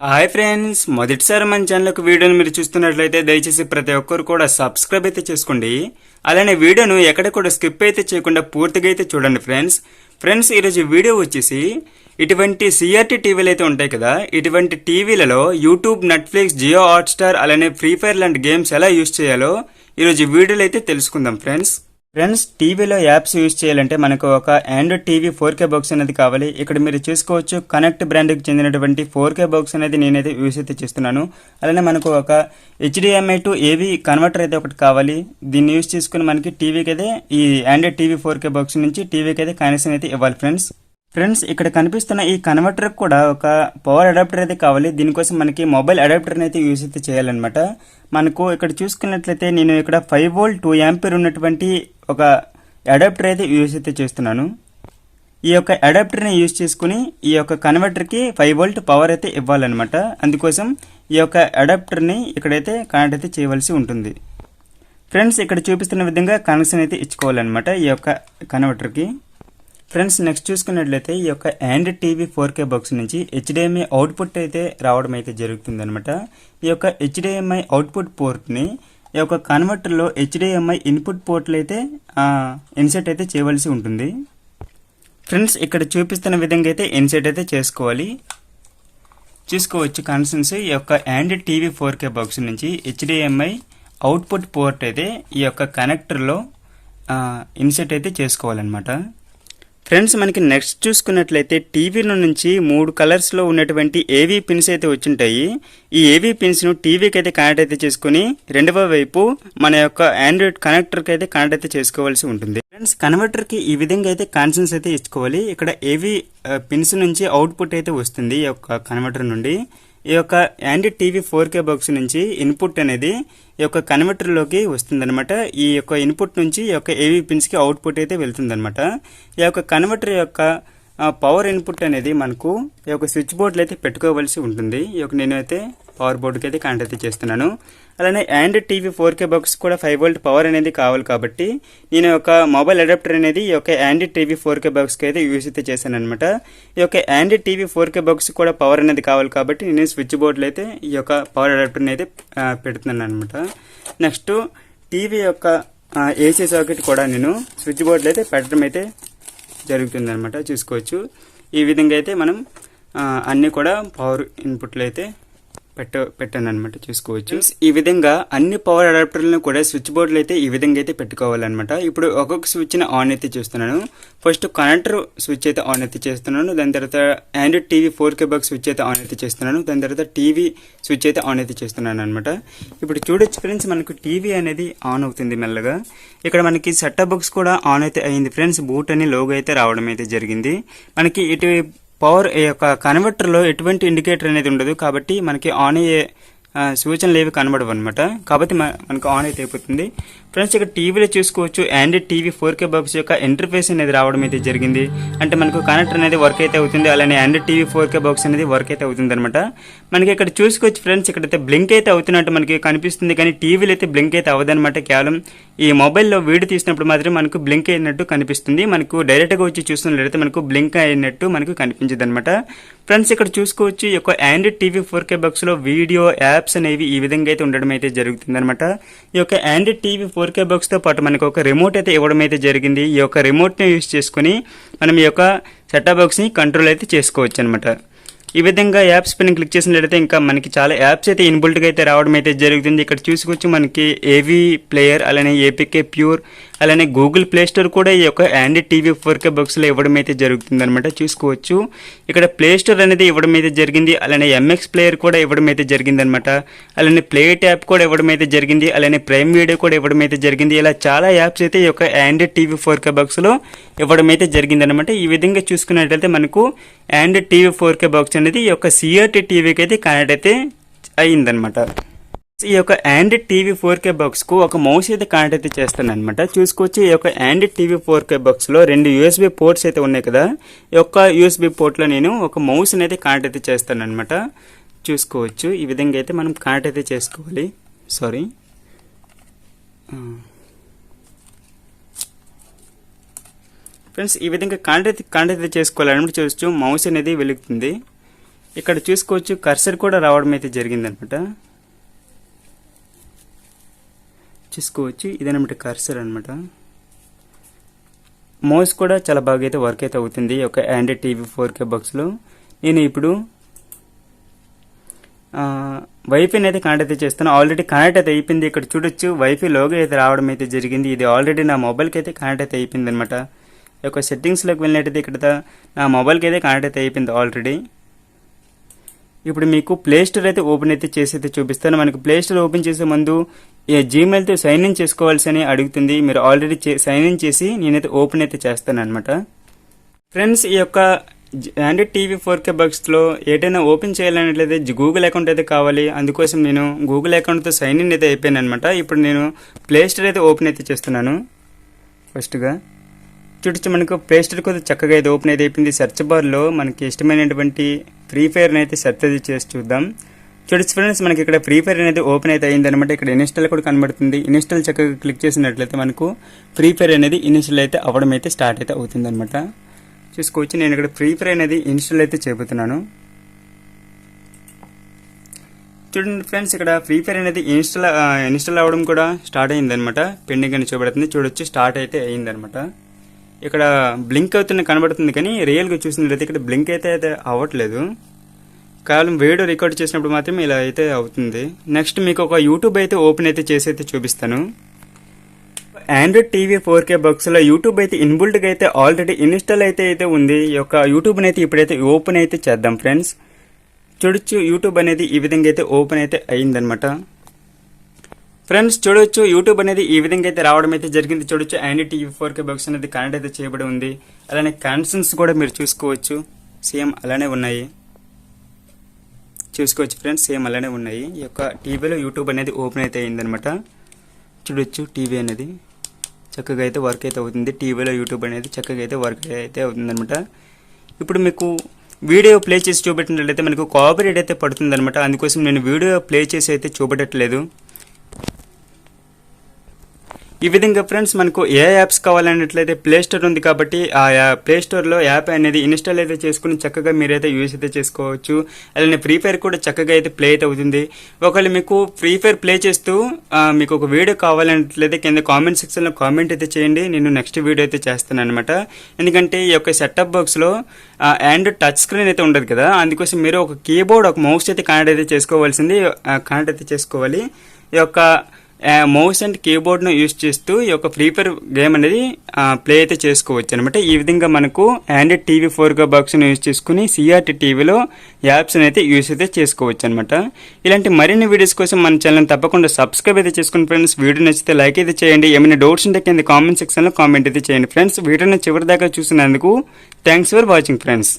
Hi friends మొదటిసారి మన ఛానల్కి వీడియోని మీరు చూస్తున్నట్లయితే దయచేసి ప్రతి ఒక్కరు కూడా సబ్స్క్రైబ్ అయితే చేసుకోండి. అలానే వీడియోను ఎక్కడ కూడా స్కిప్ అయితే చేయకుండా పూర్తిగా అయితే చూడండి ఫ్రెండ్స్. ఫ్రెండ్స్ ఈరోజు వీడియో వచ్చేసి ఇటువంటి సిఆర్టీ టీవీలు అయితే ఉంటాయి కదా ఇటువంటి టీవీలలో యూట్యూబ్ నెట్ఫ్లిక్స్ జియో హాట్స్టార్ అలానే ఫ్రీ ఫైర్ లాంటి గేమ్స్ ఎలా యూస్ చేయాలో ఈరోజు వీడియోలు అయితే తెలుసుకుందాం ఫ్రెండ్స్. ఫ్రెండ్స్ టీవీలో యాప్స్ యూజ్ చేయాలంటే మనకు ఒక Android TV four K box అనేది కావాలి. ఇక్కడ మీరు చూసుకోవచ్చు కనెక్ట్ బ్రాండ్కి చెందినటువంటి ఫోర్ కే బాక్స్ అనేది నేనైతే యూస్ అయితే చేస్తున్నాను. అలానే మనకు ఒక హెచ్డిఎంఐ టు ఏవి కన్వర్టర్ అయితే ఒకటి కావాలి. దీన్ని యూస్ చేసుకుని మనకి టీవీకి అయితే ఈ Android TV four K box నుంచి టీవీకి అయితే కనెక్షన్ అయితే ఇవ్వాలి ఫ్రెండ్స్. ఫ్రెండ్స్ ఇక్కడ కనిపిస్తున్న ఈ కన్వర్టర్ కూడా ఒక పవర్ అడాప్టర్ అయితే కావాలి. దీనికోసం మనకి మొబైల్ అడాప్టర్ అయితే యూస్ అయితే చేయాలన్నమాట. మనకు ఇక్కడ చూసుకున్నట్లయితే నేను ఇక్కడ ఫైవ్ వోల్ట్ టూ యాంపీర్ ఉన్నటువంటి ఒక అడాప్టర్ అయితే యూస్ అయితే చేస్తున్నాను. ఈ యొక్క అడాప్టర్ని యూజ్ చేసుకుని ఈ యొక్క కన్వర్టర్కి ఫైవ్ వోల్ట్ పవర్ అయితే ఇవ్వాలన్నమాట. అందుకోసం ఈ యొక్క అడాప్టర్ని ఇక్కడైతే కనెక్ట్ అయితే చేయవలసి ఉంటుంది. ఫ్రెండ్స్ ఇక్కడ చూపిస్తున్న విధంగా కనెక్షన్ అయితే ఇచ్చుకోవాలన్నమాట ఈ యొక్క కన్వర్టర్కి. ఫ్రెండ్స్ నెక్స్ట్ చూసుకున్నట్లయితే ఈ యొక్క Android TV four K box నుంచి హెచ్డిఎంఐ అవుట్పుట్ అయితే రావడం అయితే జరుగుతుంది అనమాట ఈ యొక్క హెచ్డిఎంఐ అవుట్పుట్ పోర్ట్ని ఈ యొక్క కన్వర్టర్లో హెచ్డిఎంఐ ఇన్పుట్ పోర్ట్లు అయితే ఇన్సెట్ అయితే చేయవలసి ఉంటుంది. ఫ్రెండ్స్ ఇక్కడ చూపిస్తున్న విధంగా అయితే ఇన్సెట్ అయితే చేసుకోవాలి. చూసుకోవచ్చు కన్సన్స్ ఈ యొక్క and TV four K box నుంచి హెచ్డిఎంఐ అవుట్పుట్ పోర్ట్ అయితే ఈ యొక్క కనెక్టర్లో ఇన్సెట్ అయితే చేసుకోవాలన్నమాట. ఫ్రెండ్స్ మనకి నెక్స్ట్ చూసుకున్నట్లయితే టీవీలో నుంచి మూడు కలర్స్లో ఉన్నటువంటి ఏవీ పిన్స్ అయితే వచ్చింటాయి. ఈ ఏవీ పిన్స్ను టీవీకి అయితే కనెక్ట్ అయితే చేసుకుని రెండవ వైపు మన యొక్క ఆండ్రాయిడ్ కనెక్టర్కి అయితే కనెక్ట్ అయితే చేసుకోవాల్సి ఉంటుంది. ఫ్రెండ్స్ కన్వర్టర్కి ఈ విధంగా అయితే కాన్సన్స్ అయితే ఇచ్చుకోవాలి. ఇక్కడ ఏవీ పిన్స్ uh, నుంచి అవుట్పుట్ అయితే వస్తుంది ఈ యొక్క కన్వర్టర్ నుండి. ఈ యొక్క Android TV four K box నుంచి ఇన్పుట్ అనేది ఈ యొక్క కన్వర్టర్లోకి వస్తుందన్నమాట. ఈ యొక్క ఇన్పుట్ నుంచి ఈ యొక్క ఏవీ పిన్స్కి అవుట్పుట్ అయితే వెళ్తుందన్నమాట. ఈ యొక్క కన్వర్టర్ యొక్క పవర్ ఇన్పుట్ అనేది మనకు ఈ యొక్క స్విచ్ బోర్డులో అయితే పెట్టుకోవాల్సి ఉంటుంది. ఈ యొక్క నేనైతే పవర్ బోర్డుకి అయితే కాంటాక్ట్ చేస్తున్నాను. అలానే Android TV four K box కూడా ఫైవ్ వోల్ట్ పవర్ అనేది కావాలి కాబట్టి నేను ఒక మొబైల్ అడాప్టర్ అనేది ఈ యొక్క ఆండ్రాయిడ్ టీవీ ఫోర్ కే బాక్స్కి అయితే యూస్ అయితే చేశాను అనమాట ఈ యొక్క Android TV four K box కూడా పవర్ అనేది కావాలి కాబట్టి నేను స్విచ్ బోర్డులో అయితే ఈ యొక్క పవర్ అడాప్టర్ని అయితే పెడుతున్నాను అనమాట నెక్స్ట్ టీవీ యొక్క ఏసీ సాకెట్ కూడా నేను స్విచ్ బోర్డులో అయితే పెట్టడం అయితే జరుగుతుంది అనమాట చూసుకోవచ్చు. ఈ విధంగా అయితే మనం అన్నీ కూడా పవర్ ఇన్పుట్లు అయితే పెట్ట పెట్టాను అనమాట చూసుకోవచ్చు ఈ విధంగా అన్ని పవర్ అడాప్టర్లను కూడా స్విచ్ బోర్డులు అయితే ఈ విధంగా అయితే పెట్టుకోవాలన్నమాట. ఇప్పుడు ఒక్కొక్క స్విచ్ని ఆన్ అయితే చేస్తున్నాను. ఫస్ట్ కనెక్టర్ స్విచ్ అయితే ఆన్ అయితే చేస్తున్నాను. దాని తర్వాత Android TV four K box switch అయితే ఆన్ అయితే చేస్తున్నాను. దాని తర్వాత టీవీ స్విచ్ అయితే ఆన్ అయితే చేస్తున్నాను అనమాట ఇప్పుడు చూడొచ్చు ఫ్రెండ్స్ మనకు టీవీ అనేది ఆన్ అవుతుంది మెల్లగా. ఇక్కడ మనకి సెటప్ బాక్స్ కూడా ఆన్ అయితే అయింది. ఫ్రెండ్స్ బూట్ అని లోగో అయితే రావడం అయితే జరిగింది. మనకి ఇటు పవర్ ఈ యొక్క కన్వర్టర్లో ఎటువంటి ఇండికేటర్ అనేది ఉండదు కాబట్టి మనకి ఆన్ అయ్యే సూచనలు ఏవి కనబడవు అనమాట కాబట్టి మనకు ఆన్ అయితే అయిపోతుంది. ఫ్రెండ్స్ ఇక్కడ టీవీలో చూసుకోవచ్చు. Android TV four K box యొక్క ఇంటర్ఫేస్ అనేది రావడం అయితే జరిగింది. అంటే మనకు కనెక్టర్ అనేది వర్క్ అయితే అవుతుంది. అలానే Android TV four K box అనేది వర్క్ అయితే అవుతుంది అనమాట మనకి ఇక్కడ చూసుకోవచ్చు ఫ్రెండ్స్ ఇక్కడైతే బ్లింక్ అయితే అవుతున్నట్టు మనకి కనిపిస్తుంది. కానీ టీవీలో అయితే బ్లింక్ అయితే అవ్వదన్నమాట కేవలం. ఈ మొబైల్లో వీడియో తీసినప్పుడు మాత్రం మనకు బ్లింక్ అయినట్టు కనిపిస్తుంది. మనకు డైరెక్ట్గా వచ్చి చూస్తున్నట్లయితే మనకు బ్లింక్ అయినట్టు మనకు కనిపించదు అనమాట ఫ్రెండ్స్ ఇక్కడ చూసుకోవచ్చు ఈ యొక్క ఆండ్రాయిడ్ టీవీ ఫోర్ కే బాక్స్లో వీడియో యాప్స్ అనేవి ఈ విధంగా అయితే ఉండడం అయితే జరుగుతుంది అనమాట ఈ యొక్క ఆండ్రాయిడ్ టీవీ ఫోర్ కే బాక్స్తో పాటు మనకు ఒక రిమోట్ అయితే ఇవ్వడం అయితే జరిగింది. ఈ యొక్క రిమోట్ని యూస్ చేసుకుని మనం ఈ యొక్క సెటప్ బాక్స్ని కంట్రోల్ అయితే చేసుకోవచ్చు అనమాట ఈ విధంగా యాప్స్ పైన క్లిక్ చేసినట్లయితే ఇంకా మనకి చాలా యాప్స్ అయితే ఇన్బుల్ట్గా అయితే రావడం అయితే జరుగుతుంది. ఇక్కడ చూసుకోవచ్చు మనకి ఏవీ ప్లేయర్ అలానే ఏపీకే ప్యూర్ అలానే గూగుల్ ప్లే స్టోర్ కూడా ఈ యొక్క ఆండ్రాయిడ్ టీవీ ఫోర్ కే బాక్స్లో ఇవ్వడం అయితే జరుగుతుంది అనమాట చూసుకోవచ్చు. ఇక్కడ ప్లే స్టోర్ అనేది ఇవ్వడం అయితే జరిగింది. అలానే ఎంఎక్స్ ప్లేయర్ కూడా ఇవ్వడం అయితే జరిగింది అనమాట అలానే ప్లే ట్యాప్ కూడా ఇవ్వడం అయితే జరిగింది. అలానే ప్రైమ్ వీడియో కూడా ఇవ్వడం అయితే జరిగింది. ఇలా చాలా యాప్స్ అయితే ఈ యొక్క ఆండ్రాయిడ్ టీవీ ఫోర్ కే బాక్స్లో ఇవ్వడం అయితే జరిగింది అనమాట ఈ విధంగా చూసుకున్నట్లయితే మనకు Android TV four K box అనేది ఈ యొక్క సిఆర్టీ టీవీకి అయితే కనెక్ట్ అయితే అయ్యిందనమాట ఈ యొక్క ఆండ్రాయిడ్ టీవీ ఫోర్ కే బాక్స్కు ఒక మౌస్ అయితే కనెక్ట్ అయితే చేస్తాను అనమాట చూసుకోవచ్చు ఈ యొక్క ఆండ్రాయిడ్ టీవీ ఫోర్ కే బాక్స్లో రెండు యూఎస్బి పోర్ట్స్ అయితే ఉన్నాయి కదా. ఈ యొక్క యూఎస్బి పోర్ట్లో నేను ఒక మౌస్ అయితే కనెక్ట్ అయితే చేస్తాను అనమాట చూసుకోవచ్చు ఈ విధంగా అయితే మనం కనెక్ట్ అయితే చేసుకోవాలి. సారీ ఫ్రెండ్స్ ఈ విధంగా కనెక్ట్ అయితే కనెక్ట్ అయితే చేసుకోవాలన్నమాట. చూడొచ్చు మౌస్ అనేది వెలుగుతుంది. ఇక్కడ చూసుకోవచ్చు కర్సర్ కూడా రావడం అయితే జరిగిందనమాట. చూసుకోవచ్చు ఇదనమాట కర్సర్ అనమాట. మౌస్ కూడా చాలా బాగా అయితే వర్క్ అయితే అవుతుంది ఒక యొక్క ఆండ్రాయిడ్ టీవీ ఫోర్ కే బాక్స్లో నేను ఇప్పుడు వైఫై అయితే కనెక్ట్ అయితే చేస్తాను ఆల్రెడీ కనెక్ట్ అయితే అయిపోయింది. ఇక్కడ చూడొచ్చు వైఫై లోగో అయితే రావడం అయితే జరిగింది. ఇది ఆల్రెడీ నా మొబైల్కి అయితే కనెక్ట్ అయితే అయిపోయింది అనమాట ఈ యొక్క సెట్టింగ్స్లోకి వెళ్ళినట్టయితే ఇక్కడ నా మొబైల్కి అయితే కనెక్ట్ అయితే అయిపోయింది ఆల్రెడీ ఇప్పుడు మీకు ప్లే స్టోర్ అయితే ఓపెన్ అయితే చేసి అయితే చూపిస్తాను. మనకు ప్లే స్టోర్ ఓపెన్ చేసే ముందు జీమెయిల్తో సైన్ ఇన్ చేసుకోవాల్సి అడుగుతుంది. మీరు ఆల్రెడీ సైన్ ఇన్ చేసి నేనైతే ఓపెన్ అయితే చేస్తాను అనమాట ఫ్రెండ్స్ ఈ యొక్క ఆండ్రాయిడ్ టీవీ ఫోర్ కే బాక్స్లో ఏదైనా ఓపెన్ చేయాలన్నట్లయితే గూగుల్ అకౌంట్ అయితే కావాలి. అందుకోసం నేను గూగుల్ అకౌంట్తో సైన్ ఇన్ అయితే అయిపోయాను అనమాట ఇప్పుడు నేను ప్లే స్టోర్ అయితే ఓపెన్ అయితే చేస్తున్నాను. ఫస్ట్గా చూడొచ్చు మనకు ప్లే స్టోర్ కొద్దిగా చక్కగా అయితే ఓపెన్ అయితే అయిపోయింది. సెర్చ్ బార్లో మనకి ఇష్టమైనటువంటి ఫ్రీ ఫైర్ని అయితే సెర్చ్ అయితే చేసి చూద్దాం. చూడొచ్చు ఫ్రెండ్స్ మనకి ఇక్కడ ఫ్రీ ఫైర్ అనేది ఓపెన్ అయితే అయింది అనమాట ఇక్కడ ఇన్స్టాల్ కూడా కనబడుతుంది. ఇన్స్టాల్ చక్కగా క్లిక్ చేసినట్లయితే మనకు ఫ్రీ ఫైర్ అనేది ఇన్స్టాల్ అయితే అవ్వడం అయితే స్టార్ట్ అయితే అవుతుంది అనమాట చూసుకోవచ్చు నేను ఇక్కడ ఫ్రీ ఫైర్ అనేది ఇన్స్టాల్ అయితే చెబుతున్నాను చూడండి ఫ్రెండ్స్ ఇక్కడ ఫ్రీ ఫైర్ అనేది ఇన్స్టాల్ ఇన్స్టాల్ అవ్వడం కూడా స్టార్ట్ అయిందనమాట పెండింగ్ అని చూపెడుతుంది చూడొచ్చు స్టార్ట్ అయితే అయిందనమాట ఇక్కడ బ్లింక్ అవుతున్న కనబడుతుంది కానీ రియల్గా చూసినట్లయితే ఇక్కడ బ్లింక్ అయితే అయితే అవ్వట్లేదు. కేవలం వీడియో రికార్డ్ చేసినప్పుడు మాత్రమే ఇలా అయితే అవుతుంది. నెక్స్ట్ మీకు ఒక యూట్యూబ్ అయితే ఓపెన్ అయితే చేసి అయితే చూపిస్తాను. ఆండ్రాయిడ్ టీవీ ఫోర్ కే బాక్స్లో యూట్యూబ్ అయితే ఇన్బుల్డ్గా అయితే ఆల్రెడీ ఇన్స్టాల్ అయితే అయితే ఉంది. ఈ యొక్క యూట్యూబ్ని అయితే ఇప్పుడైతే ఓపెన్ అయితే చేద్దాం ఫ్రెండ్స్ చూడొచ్చు యూట్యూబ్ అనేది ఈ విధంగా అయితే ఓపెన్ అయితే అయిందనమాట ఫ్రెండ్స్ చూడొచ్చు యూట్యూబ్ అనేది ఈ విధంగా అయితే రావడం అయితే జరిగింది. చూడొచ్చు and TV four K box అనేది కనెక్ట్ అయితే చేయబడి ఉంది. అలానే కనెక్షన్స్ కూడా మీరు చూసుకోవచ్చు. సేమ్ అలానే ఉన్నాయి. చూసుకోవచ్చు ఫ్రెండ్స్ సేమ్ అలానే ఉన్నాయి. ఈ యొక్క టీవీలో యూట్యూబ్ అనేది ఓపెన్ అయితే అయిందనమాట చూడొచ్చు టీవీ అనేది చక్కగా అయితే వర్క్ అయితే అవుతుంది. టీవీలో యూట్యూబ్ అనేది చక్కగా అయితే వర్క్ అయితే అవుతుందనమాట ఇప్పుడు మీకు వీడియో ప్లే చేసి చూపెట్టినట్లయితే మనకు కాపరేట్ అయితే పడుతుందనమాట అందుకోసం నేను వీడియో ప్లే చేసి అయితే చూపెట్టట్లేదు. ఈ విధంగా ఫ్రెండ్స్ మనకు ఏ యాప్స్ కావాలన్నట్లయితే ప్లే స్టోర్ ఉంది కాబట్టి ఆ యా- ప్లే స్టోర్లో యాప్ అనేది ఇన్స్టాల్ అయితే చేసుకుని చక్కగా మీరైతే యూస్ అయితే చేసుకోవచ్చు. అలానే ఫ్రీ ఫైర్ కూడా చక్కగా అయితే ప్లే అయితే అవుతుంది. ఒకవేళ మీకు ఫ్రీ ఫైర్ ప్లే చేస్తూ మీకు ఒక వీడియో కావాలన్నట్లయితే కింద కామెంట్ సెక్షన్లో కామెంట్ అయితే చేయండి. నేను నెక్స్ట్ వీడియో అయితే చేస్తాను అనమాట ఎందుకంటే ఈ యొక్క సెటప్ బాక్స్లో ఆండ్రాయిడ్ టచ్ స్క్రీన్ అయితే ఉండదు కదా. అందుకోసం మీరు ఒక కీబోర్డ్ ఒక మౌస్ అయితే కనెక్ట్ అయితే చేసుకోవాల్సింది. కనెక్ట్ అయితే చేసుకోవాలి. ఈ యొక్క మౌస్ అండ్ కీబోర్డ్ను యూస్ చేస్తూ ఈ యొక్క ఫ్రీ ఫైర్ గేమ్ అనేది ప్లే అయితే చేసుకోవచ్చు అనమాట ఈ విధంగా మనకు ఆండ్రాయిడ్ టీవీ ఫోర్గా బాక్స్ను యూస్ చేసుకుని సిఆర్టీ టీవీలో యాప్స్ని అయితే యూస్ అయితే చేసుకోవచ్చు అనమాట ఇలాంటి మరిన్ని వీడియోస్ కోసం మన ఛానల్ తప్పకుండా సబ్స్క్రైబ్ అయితే చేసుకుని ఫ్రెండ్స్ వీడియో నచ్చితే లైక్ అయితే చేయండి. ఏమైనా డౌట్స్ ఉంటే కింద కామెంట్ సెక్షన్లో కామెంట్ అయితే చేయండి ఫ్రెండ్స్ వీడియోని చివరి దాకా చూసినందుకు థ్యాంక్స్ ఫర్ వాచింగ్ ఫ్రెండ్స్